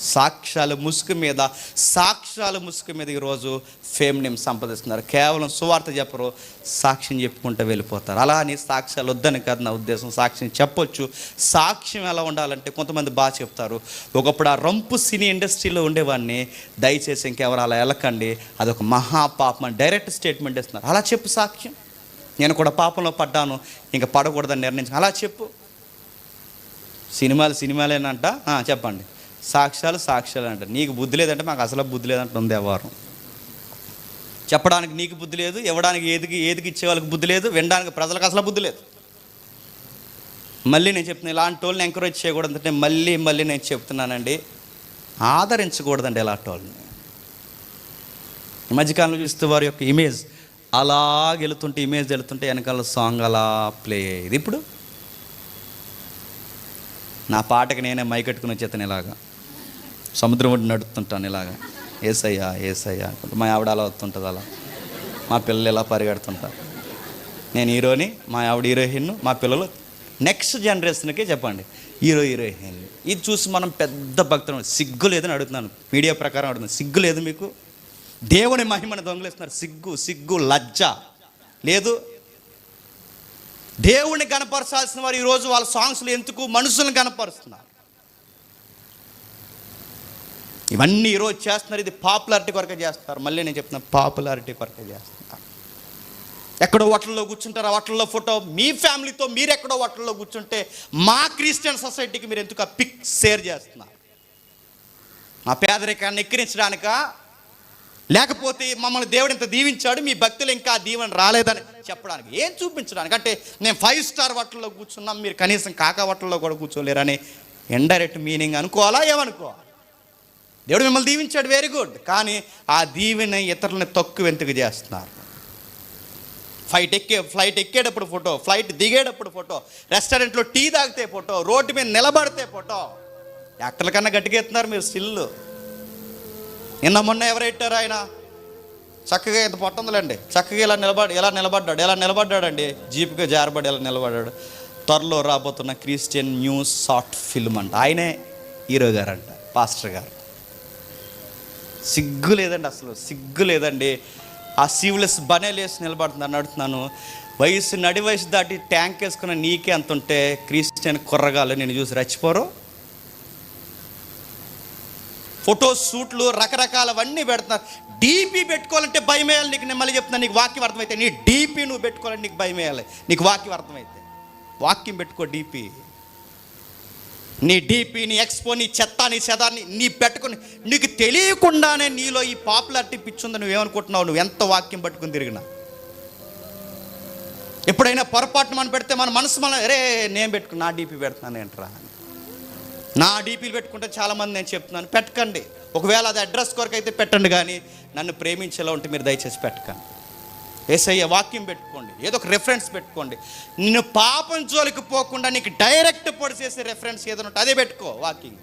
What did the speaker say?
సాక్ష్యాల ముసుగు మీద సాక్ష్యాల ముసుగు మీద ఈరోజు ఫేమ్ నేమ్ సంపాదిస్తున్నారు. కేవలం సువార్త చెప్పరు సాక్ష్యం చెప్పుకుంటూ వెళ్ళిపోతారు. అలా అని సాక్ష్యాలు వద్దని కాదు నా ఉద్దేశం. సాక్ష్యం చెప్పొచ్చు. సాక్ష్యం ఎలా ఉండాలంటే కొంతమంది బాగా చెప్తారు. ఒకప్పుడు ఆ రంపు సినీ ఇండస్ట్రీలో ఉండేవాడిని. దయచేసి ఇంకెవరు అలా వెళ్ళకండి. అదొక మహాపాపం అని డైరెక్ట్ స్టేట్మెంట్ ఇస్తున్నారు. అలా చెప్పు సాక్ష్యం. నేను కూడా పాపంలో పడ్డాను. ఇంకా పడకూడదని నిర్ణయించాను అలా చెప్పు. సినిమాలు సినిమాలేనంట. చెప్పండి. సాక్ష్యాలు సాక్ష్యాలు అంట నీకు బుద్ధి లేదంటే మాకు అసలు బుద్ధి లేదంటే ఉంది వ్యవహారం చెప్పడానికి నీకు బుద్ధి లేదు ఇవ్వడానికి ఏదికి ఏదికి ఇచ్చే వాళ్ళకి బుద్ధి లేదు వినడానికి ప్రజలకు అసలు బుద్ధి లేదు. మళ్ళీ నేను చెప్తున్నాను ఇలాంటి వాళ్ళని ఎంకరేజ్ చేయకూడదు అంటే మళ్ళీ మళ్ళీ నేను చెప్తున్నానండి. ఆదరించకూడదండి ఇలాంటి వాళ్ళని. ఈ మధ్యకాలంలో చూస్తే వారి యొక్క ఇమేజ్ అలా వెళుతుంటే ఇమేజ్ వెళుతుంటే వెనకాల సాంగ్ అలా ప్లే అయ్యేది. ఇప్పుడు నా పాటకి నేనే మైకెట్టుకుని వచ్చేతాను ఇలాగా. సముద్రం ఒడ్డు నడుస్తుంటాను ఇలాగా. ఏసయ్యా ఏసయ్యా మా ఆవిడ అలా వస్తుంటుంది అలా. మా పిల్లలు ఇలా పరిగెడుతుంటారు. నేను హీరోని మా ఆవిడ హీరోయిన్ మా పిల్లలు నెక్స్ట్ జనరేషన్కే చెప్పండి. Hero heroine. ఇది చూసి మనం పెద్ద భక్తులు సిగ్గు లేదని అడుగుతున్నాను. మీడియా ప్రకారం అడుగుతున్నాను. సిగ్గు లేదు మీకు? దేవుని మహిమను దొంగలిస్తున్నారు. సిగ్గు సిగ్గు లజ్జ. లేదు? దేవుణ్ణి కనపరచాల్సిన వారు ఈరోజు వాళ్ళ సాంగ్స్లు ఎందుకు? మనుషులను కనపరుస్తున్నారు. ఇవన్నీ ఈరోజు చేస్తున్నారు ఇది పాపులారిటీ కొరకే చేస్తారు మళ్ళీ నేను చెప్తున్నా పాపులారిటీ కొరకే చేస్తున్నారు. ఎక్కడో హోటల్లో కూర్చుంటారు ఆ హోటల్లో ఫోటో మీ ఫ్యామిలీతో మీరు ఎక్కడో హోటల్లో కూర్చుంటే మా క్రిస్టియన్ సొసైటీకి మీరు ఎందుకు ఆ పిక్ షేర్ చేస్తున్నారు? మా పేదరికాన్ని ఎక్కిరించడానిక? లేకపోతే మమ్మల్ని దేవుడు ఇంత దీవించాడు మీ భక్తులు ఇంకా దీవెన రాలేదని చెప్పడానికి ఏం చూపించడానికి? అంటే నేను ఫైవ్ స్టార్ హోటల్లో కూర్చున్నాం మీరు కనీసం కాకా హోటల్లో కూడా కూర్చోలేరని ఇండైరెక్ట్ మీనింగ్ అనుకోవాలా ఏమనుకోవాలి? దేవుడు మిమ్మల్ని దీవించాడు వెరీ గుడ్ కానీ ఆ దీవెన ఇతరులని తక్కువ ఎంతకు చేస్తున్నారు? ఫ్లైట్ ఎక్కే ఫ్లైట్ ఎక్కేటప్పుడు ఫోటో ఫ్లైట్ దిగేటప్పుడు ఫోటో రెస్టారెంట్లో టీ తాగితే ఫోటో రోడ్డు మీద నిలబడితే ఫోటో యాక్టర్ల కన్నా గట్టిగెత్తున్నారు మీరు సిల్లు నిన్న మొన్న ఎవరెట్టారు ఆయన? చక్కగా ఇంత పొట్టుందిలేండి చక్కగా ఇలా నిలబడి ఎలా నిలబడ్డాడు ఎలా నిలబడ్డాడండి? జీప్గా జారబడి ఎలా నిలబడ్డాడు? త్వరలో రాబోతున్న క్రిస్టియన్ న్యూస్ షార్ట్ ఫిల్మ్ అంట. ఆయనే హీరో గారు అంట పాస్టర్ గారు. సిగ్గు లేదండి అసలు సిగ్గు లేదండి. ఆ సీవ్లెస్ బనేలేసి నిలబడుతున్నాను అడుగుతున్నాను. వయసు నడి వయసు దాటి ట్యాంక్ వేసుకున్న నీకే అంత ఉంటే క్రిస్టియన్ కుర్రగాలు నేను చూసి రచ్చిపోరు? ఫోటో షూట్లు రకరకాలవన్నీ పెడుతున్నారు. డీపీ పెట్టుకోవాలంటే భయం వేయాలి నీకు. నేను మళ్ళీ చెప్తున్నా నీకు వాక్యం అర్థమైతే నీ డీపీ నువ్వు పెట్టుకోవాలంటే నీకు భయం వేయాలి నీకు వాక్యం అర్థమైతే. వాక్యం పెట్టుకో డీపీ. నీ డీపీ నీ ఎక్స్పో నీ చెత్త నీ చెదాన్ని నీ పెట్టుకుని నీకు తెలియకుండానే నీలో ఈ పాపులారిటీ పిచ్చుందని నువ్వేమనుకుంటున్నావు నువ్వు ఎంత వాక్యం పట్టుకుని తిరిగినా? ఎప్పుడైనా పొరపాటు మనం పెడితే మన మనసు మన అరే నేను పెట్టుకుని నా డీపీ పెడుతున్నాను ఏంట్రా నా డీపీలు పెట్టుకుంటే చాలామంది నేను చెప్తున్నాను పెట్టకండి. ఒకవేళ అది అడ్రస్ కొరకు అయితే పెట్టండి కానీ నన్ను ప్రేమించేలా ఉంటే మీరు దయచేసి పెట్టకండి. ఏసయ్య వాక్యం పెట్టుకోండి. ఏదో ఒక రెఫరెన్స్ పెట్టుకోండి. నిన్ను పాపం జోలికి పోకుండా నీకు డైరెక్ట్ పొడి చేసే రెఫరెన్స్ ఏదైనా ఉంటే అదే పెట్టుకో వాకింగ్